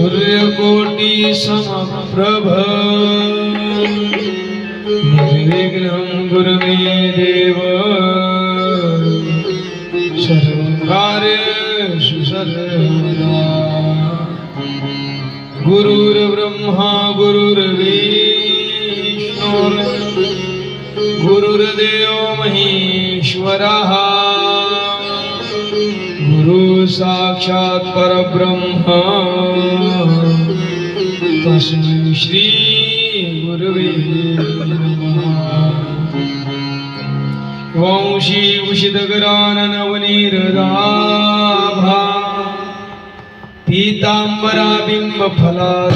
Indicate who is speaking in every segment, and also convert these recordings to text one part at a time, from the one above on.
Speaker 1: सूर्यकोटि समप्रभ निर्विघ्नं गुरुमे देव। सर्वकार्येषु सर्वदा गुरुर्ब्रह्मा गुरुर्विष्णुर्। गुरुर्देव महेश्वरः। गुरु साक्षात् परब्रह्म। तस्मै श्री गुरवे नमः वंशी उषितगराननवनीरदाभा पीताम्बरा बिम्बफलाद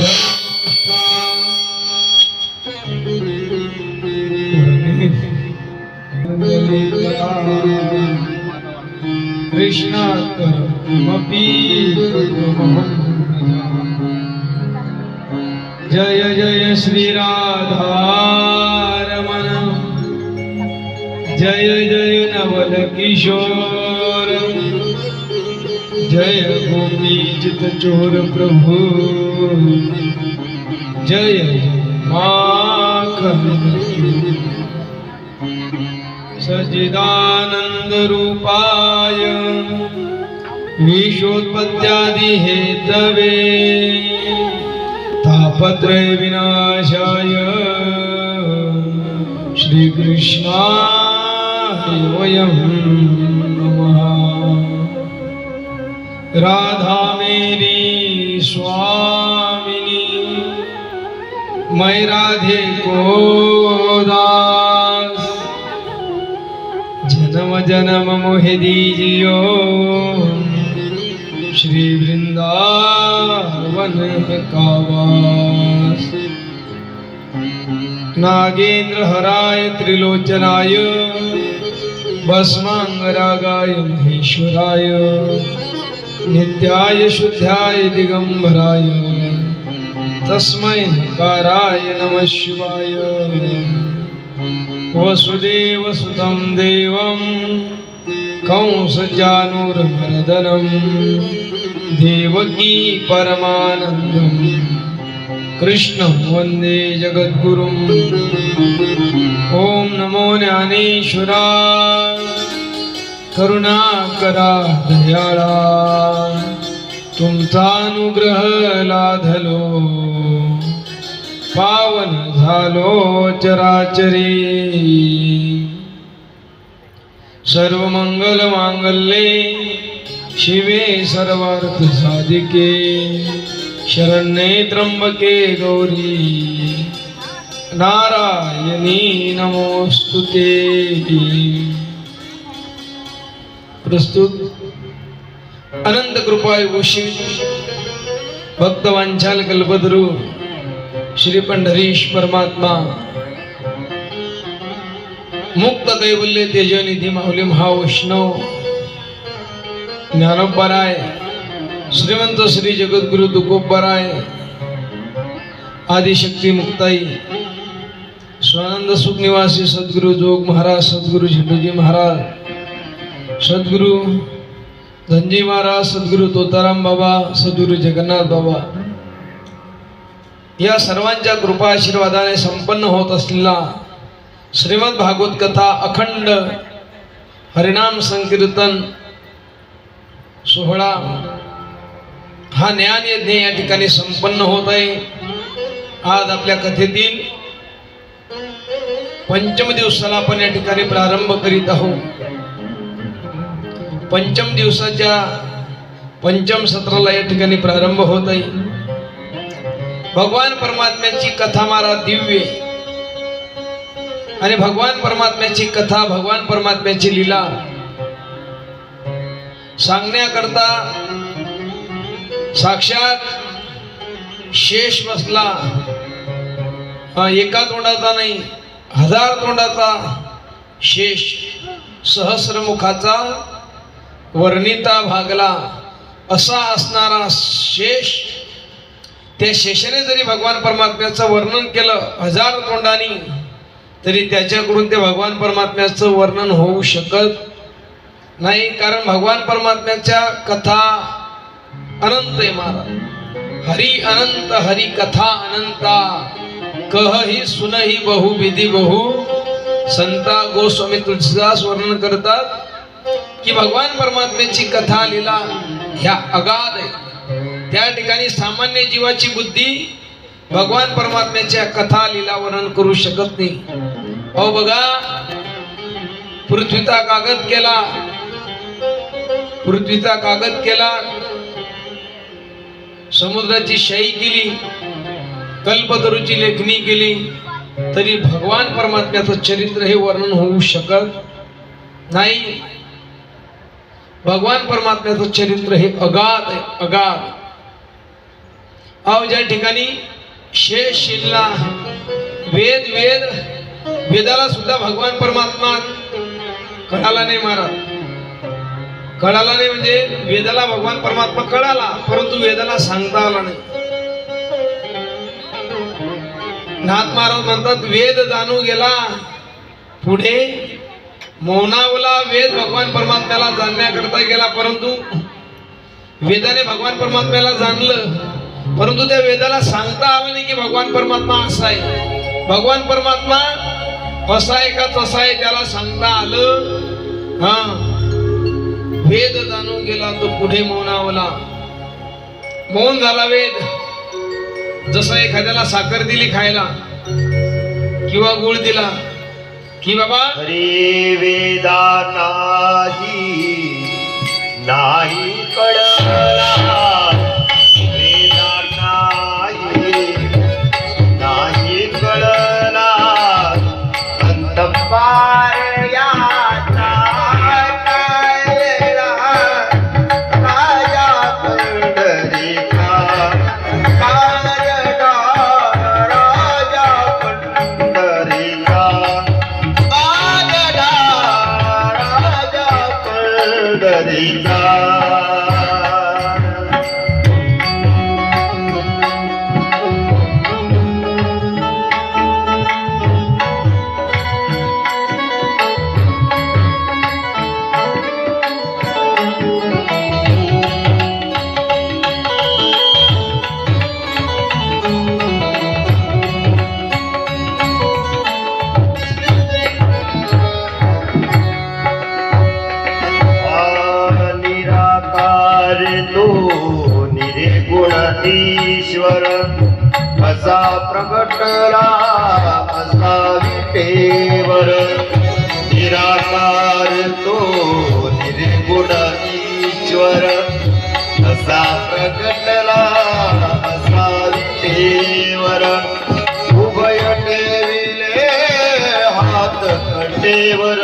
Speaker 1: जय जय श्री राधारमण जय जय नवल किशोर। जय गोपी चित चोर प्रभु। जय जय माखन सजिदानंद रूपाय। विश्वोत्पत्त्यादि हेतवे। विनाशाय। श्रीकृष्णाय वयं नमः। राधा मेरी स्वामिनी मैं राधे को दास जन्म जन्म मोहि दीजियो श्री वृंदा मन वास नागेंद्र हराय त्रिलोचनाय भस्मांगरागाय महेश्वराय नित्याय शुद्धाय दिगंबराय तस्मै नकाराय नमः शिवाय। वसुदेव सुतं देवं कंसजानुर्मर्दनं देवकी परमानन्दं कृष्ण वन्दे जगद्गुरुम् ॐ नमो ज्ञानेश्वराय करुणाकरा दयाळा। तुमचा अनुग्रह लाधलो। पावन झालो चराचरी। सर्व मंगल मांगल्ये। शिवे सर्वार्थ साधिके शरण्ये त्र्यंबके गौरी। नारायणी नमोस्तुते प्रस्तुत अनंत कृपा भक्त भक्तवांचाल कल्पद्रू श्री पंढरीश परमात्मा। मुक्त कैवल्य तेजनिधी माऊली महावैष्णव ज्ञानोबराय श्रीमंत श्री जगद्गुरु तुकोबराय आदिशक्ती मुक्ताई स्वानंद सुखनिवासी सद्गुरू सद्गुरु जोग महाराज सद्गुरु झेंडूजी महाराज सद्गुरु धनजी महाराज सद्गुरु तोताराम बाबा सद्गुरु जगन्नाथ बाबा. या सर्वांच्या कृपा आशीर्वादाने संपन्न होत असलेला श्रीमद भागवत कथा अखंड हरिनाम संकीर्तन सोहळा हा ज्ञान यज्ञ या ठिकाणी संपन्न होत आहे. आज आपल्या कथेतील पंचम दिवसाला आपण या ठिकाणी प्रारंभ करीत आहोत. पंचम दिवसाच्या पंचम सत्राला या ठिकाणी प्रारंभ होत आहे. भगवान परमात्म्याची कथा मारा दिव्य. आणि भगवान परमात्म्याची कथा भगवान परमात्म्याची लीला. सांगण्याकरता साक्षात शेष बसला. हा एका तोंडाचा नाही हजार तोंडाचा शेष. सहस्रमुखाचा वर्णिता भागला. असा असणारा शेष त्या शेषाने जरी भगवान परमात्म्याचं वर्णन केलं हजार तोंडानी तरी त्याच्याकडून ते भगवान परमात्म्याचं वर्णन होऊ शकत नाही कारण भगवान परमात्म्याच्या कथा अनंत आहे महाराज. हरी अनंत हरी कथा अनंता. कह ही सुन ही बहु विधी बहु. संता गोस्वामी तुलसीदास वर्णन करतात की भगवान परमात्म्याची कथा लीला ह्या अगाध आहे. त्या ठिकाणी सामान्य जीवाची बुद्धी भगवान परमात्म्याच्या कथा लीला वर्णन करू शकत नाही. अहो बघा पृथ्वीचा कागद केला. पृथ्वीचा कागद केला समुद्राची शाई केली कल्पतरूची लेखणी केली तरी भगवान परमात्म्याचं चरित्र हे वर्णन होऊ शकत नाही. भगवान परमात्म्याचं चरित्र हे अगाध आहे अगाध. अव ज्या ठिकाणी शेष शिल्ला वेद वेद वेदाला सुद्धा भगवान परमात्मा कळाला नाही महाराज कळाला नाही म्हणजे वेदाला भगवान परमात्मा कळाला परंतु वेदाला सांगता आला नाही. नाथ महाराज म्हणतात वेद जाणू गेला पुढे मौनावला वेद भगवान परमात्म्याला जाणण्याकरता गेला परंतु वेदाने भगवान परमात्म्याला जाणलं परंतु त्या वेदाला सांगता आलं नाही की भगवान परमात्मा असा आहे. भगवान परमात्मा असा आहे का तसा आहे त्याला सांगता आलं. हा. वेद जाणून गेला तो पुढे मौनावला. मौन झाला वेद. जसं एखाद्याला साखर दिली खायला किंवा गुळ दिला की बाबा?
Speaker 2: हरी वेदा नाही नाही पंढरीचा निराकार तो असा प्रकटला असा विटेवर। निराकार तो निर्गुण ईश्वर असा प्रकटला असा विटेवर। उभय ठेविले हात कटेवर।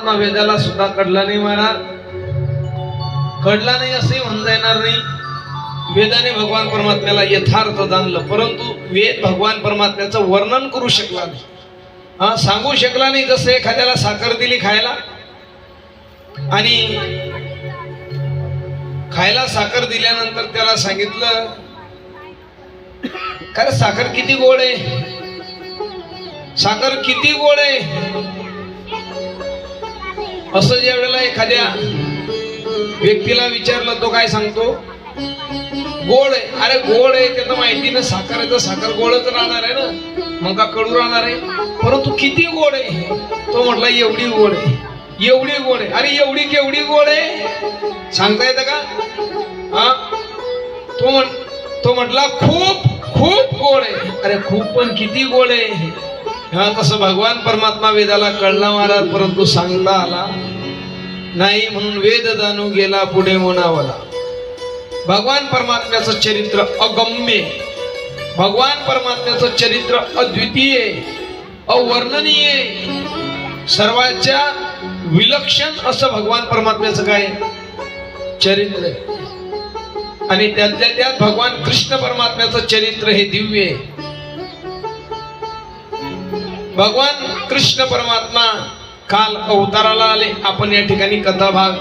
Speaker 1: परमात्मा वेदाला सुद्धा कडला नाही महाराज. कडला नाही असंही म्हणता येणार नाही. वेदाने भगवान परमात्म्याला यथार्थ जाणलं परंतु वेद भगवान परमात्म्याचं वर्णन करू शकला नाही. हा सांगू शकला नाही जसं एखाद्याला साखर दिली खायला. आणि खायला साखर दिल्यानंतर त्याला सांगितलं खरं साखर किती गोड आहे? साखर किती गोड आहे? असं ज्या वेळेला एखाद्या व्यक्तीला विचारलं तो काय सांगतो? गोड आहे. अरे गोड आहे ते तर माहिती ना साखर आहे तर साखर गोडच राहणार आहे ना? मग का कडू राहणार आहे? परंतु किती गोड आहे तो म्हटला एवढी गोड आहे. एवढी गोड आहे. अरे एवढी केवढी गोड आहे? सांगता येतं का? हा? तो म्हण तो म्हटला खूप खूप गोड आहे. अरे खूप पण किती गोड आहे तेव्हा तसं भगवान परमात्मा वेदाला कळला महाराज परंतु सांगता आला नाही म्हणून वेद जाणू गेला पुढे म्हणावला. भगवान परमात्म्याचं चरित्र अगम्य भगवान परमात्म्याचं चरित्र अद्वितीय अवर्णनीय सर्वाच्या विलक्षण असं भगवान परमात्म्याचं काय? चरित्र आहे. आणि त्यातल्या त्यात भगवान कृष्ण परमात्म्याचं चरित्र हे दिव्य आहे. भगवान कृष्ण परमात्मा काल अवताराला आले. आपण या ठिकाणी कथा भाग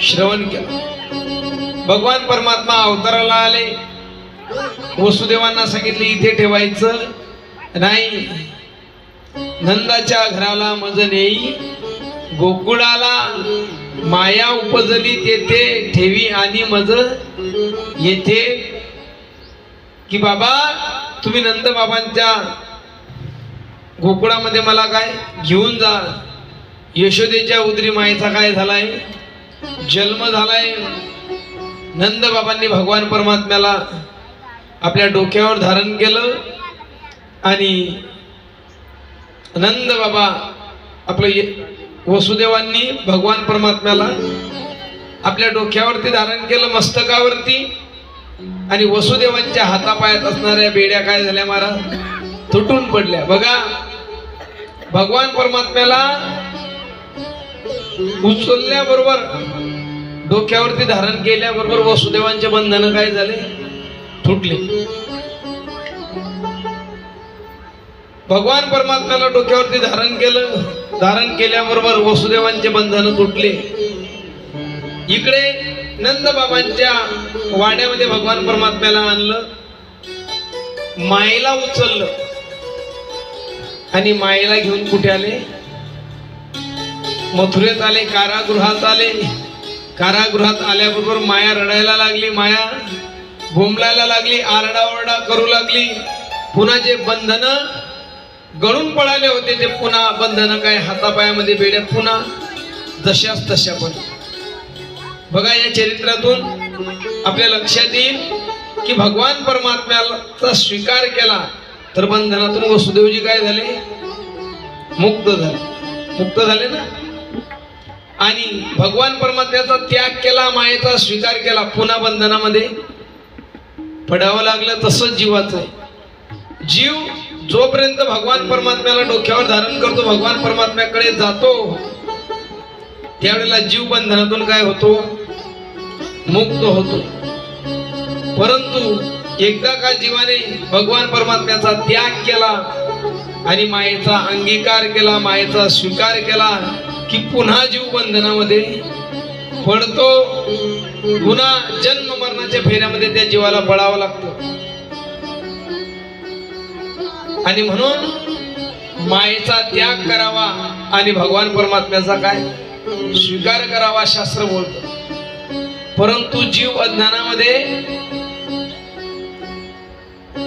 Speaker 1: श्रवण केला. भगवान परमात्मा अवताराला आले. वसुदेवांना सांगितले इथे ठेवायचं नाही. नंदाच्या घराला मजन येई गोकुळाला माया उपजली तेथे ठेवी आणि मज येथे की बाबा तुम्ही नंद बाबांच्या गोकुळामध्ये मला काय घेऊन जा. यशोदेच्या उदरी मायेचा काय झालाय? जन्म झालाय. नंद बाबांनी भगवान परमात्म्याला आपल्या डोक्यावर धारण केलं आणि नंद बाबा आपलं ये- वसुदेवांनी भगवान परमात्म्याला आपल्या डोक्यावरती धारण केलं मस्तकावरती आणि वसुदेवांच्या हातापायात असणाऱ्या बेड्या काय झाल्या महाराज? तुटून पडल्या. बघा भगवान परमात्म्याला उचलल्याबरोबर डोक्यावरती धारण केल्याबरोबर वसुदेवांचे बंधन काय झाले? तुटले भगवान परमात्म्याला डोक्यावरती धारण केलं धारण केल्याबरोबर वसुदेवांचे बंधन तुटले. इकडे नंद बाबांच्या वाड्यामध्ये भगवान परमात्म्याला आणलं मायेला उचललं. आणि मायेला घेऊन कुठे आले? मथुरेत आले कारागृहात आले. कारागृहात आल्याबरोबर माया रडायला लागली माया भोमलायला लागली आरडाओरडा करू लागली. पुन्हा जे बंधन गळून पळाले होते ते पुन्हा बंधन काय हातापायामध्ये बेड्या पुन्हा जशाच तशा पण. बघा या चरित्रातून आपल्या लक्षात येईल की भगवान परमात्म्याचा स्वीकार केला. तर बंधनातून वसुदेवजी काय झाले? मुक्त झाले. मुक्त झाले ना? आणि भगवान परमात्म्याचा त्याग केला मायेचा स्वीकार केला पुन्हा बंधनामध्ये पडावं लागलं तसंच जीवाचं आहे. जीव जोपर्यंत भगवान परमात्म्याला डोक्यावर धारण करतो भगवान परमात्म्याकडे जातो त्यावेळेला जीव बंधनातून काय होतो? मुक्त होतो. परंतु एकदा का जीवाने भगवान परमात्म्याचा त्याग केला आणि मायेचा अंगीकार केला मायेचा स्वीकार केला की पुन्हा जीव बंधनामध्ये पडतो. पुन्हा जन्म मरणाच्या फेऱ्यामध्ये त्या जीवाला पळावं लागतं. आणि म्हणून मायेचा त्याग करावा आणि भगवान परमात्म्याचा काय? स्वीकार करावा शास्त्र बोलतो. परंतु जीव अज्ञानामध्ये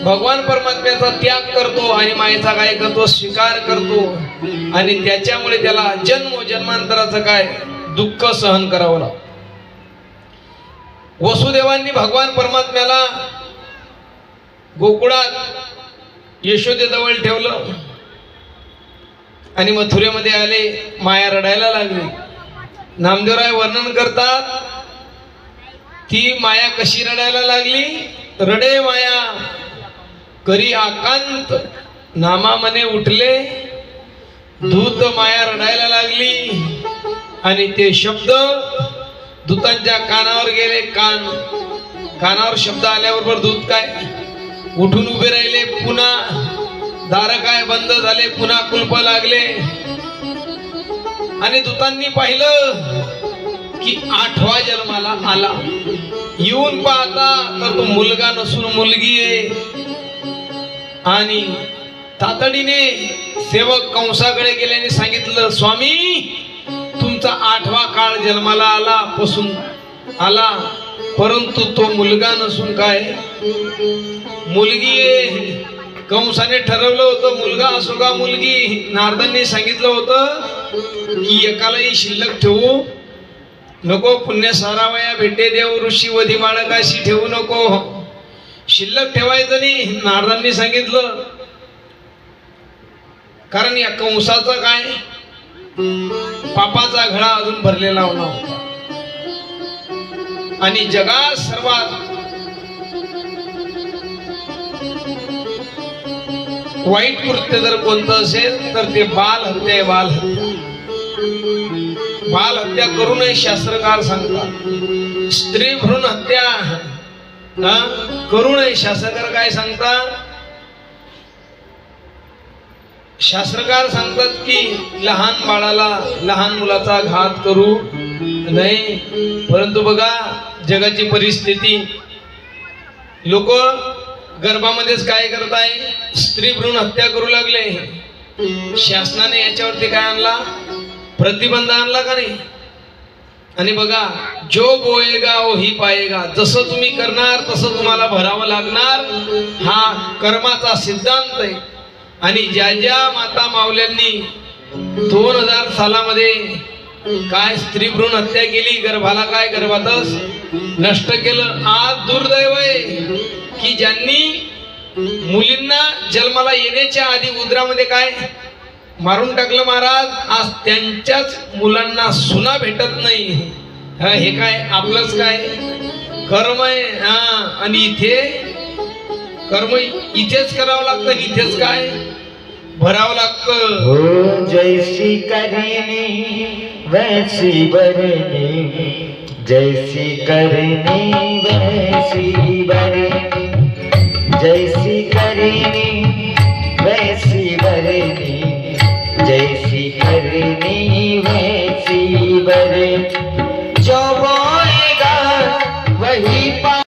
Speaker 1: भगवान परमात्म्याचा त्याग करतो आणि मायेचा काय करतो? स्वीकार करतो. आणि त्याच्यामुळे त्याला जन्म जन्मांतराचं काय? दुःख सहन करावं लागतं. वसुदेवांनी भगवान परमात्म्याला गोकुळात यशोदेजवळ ठेवलं. आणि मथुरेमध्ये आले माया रडायला लागली. नामदेवराय वर्णन करतात ती माया कशी रडायला लागली? रडे माया करी आकांत नामा मने उठले दूत माया रडायला लागली. आणि ते शब्द दूतांच्या कानावर गेले. कान कानावर शब्द आल्याबरोबर दूत काय? उठून उभे राहिले. पुन्हा दार काय बंद झाले? पुन्हा कुलप लागले. आणि दूतांनी पाहिलं की आठवा जन्माला आला. येऊन पाहता तर तो मुलगा नसून मुलगी आहे. आणि तातडीने सेवक कंसाकडे गेल्याने सांगितलं स्वामी तुमचा आठवा काळ जन्माला आला पसून आला परंतु तो मुलगा नसून काय? मुलगी कंसाने ठरवलं होतं मुलगा असो का मुलगी? नारदांनी सांगितलं होतं की एकालाही शिल्लक ठेवू नको पुण्य सारावया भेटे देव ऋषी वधी बाळकाशी ठेवू नको. शिल्लक ठेवायचं नाही नारदांनी सांगितलं. कारण या कंसाचा काय? पापाचा घडा अजून भरलेला होता आणि जगात सर्वात वाईट कृत्य जर कोणतं असेल तर ते बाल हत्या बाल हत्या. बाल हत्या करू नये शास्त्रकार सांगतात स्त्री भ्रूण हत्या. हा, करू नये. शास्त्रकार काय सांगता शास्त्रकार सांगतात की लहान बाळाला लहान मुलाचा घात करू नाही परंतु बघा जगाची परिस्थिती. लोक गर्भामध्येच काय करत आहे स्त्री भ्रूण हत्या करू लागले. शासनाने याच्यावरती काय आणला? प्रतिबंध आणला का नाही? आणि बघा जो बोएगा ही पाएगा जसं तुम्ही करणार तसं तुम्हाला भरावं लागणार. हा कर्माचा सिद्धांत आहे. आणि ज्या ज्या माता माऊल्यांनी दोन हजार सालामध्ये काय स्त्री भ्रूण हत्या केली गर्भाला काय गर्भातच नष्ट केलं आज दुर्दैव आहे की ज्यांनी मुलींना जन्माला येण्याच्या आधी उदरामध्ये काय मारून टाकलं महाराज आज त्यांच्याच मुलांना सुना भेटत नाही. हे काय आपलंच काय? कर्म आहे. हा आणि इथे कर्म इथेच करावं लागतं इथेच काय? भरावं लागतं.
Speaker 3: हो जैसी करनी वैसी बरनी जैसी करनी वैसी बरनी जैसी करनी में जीवर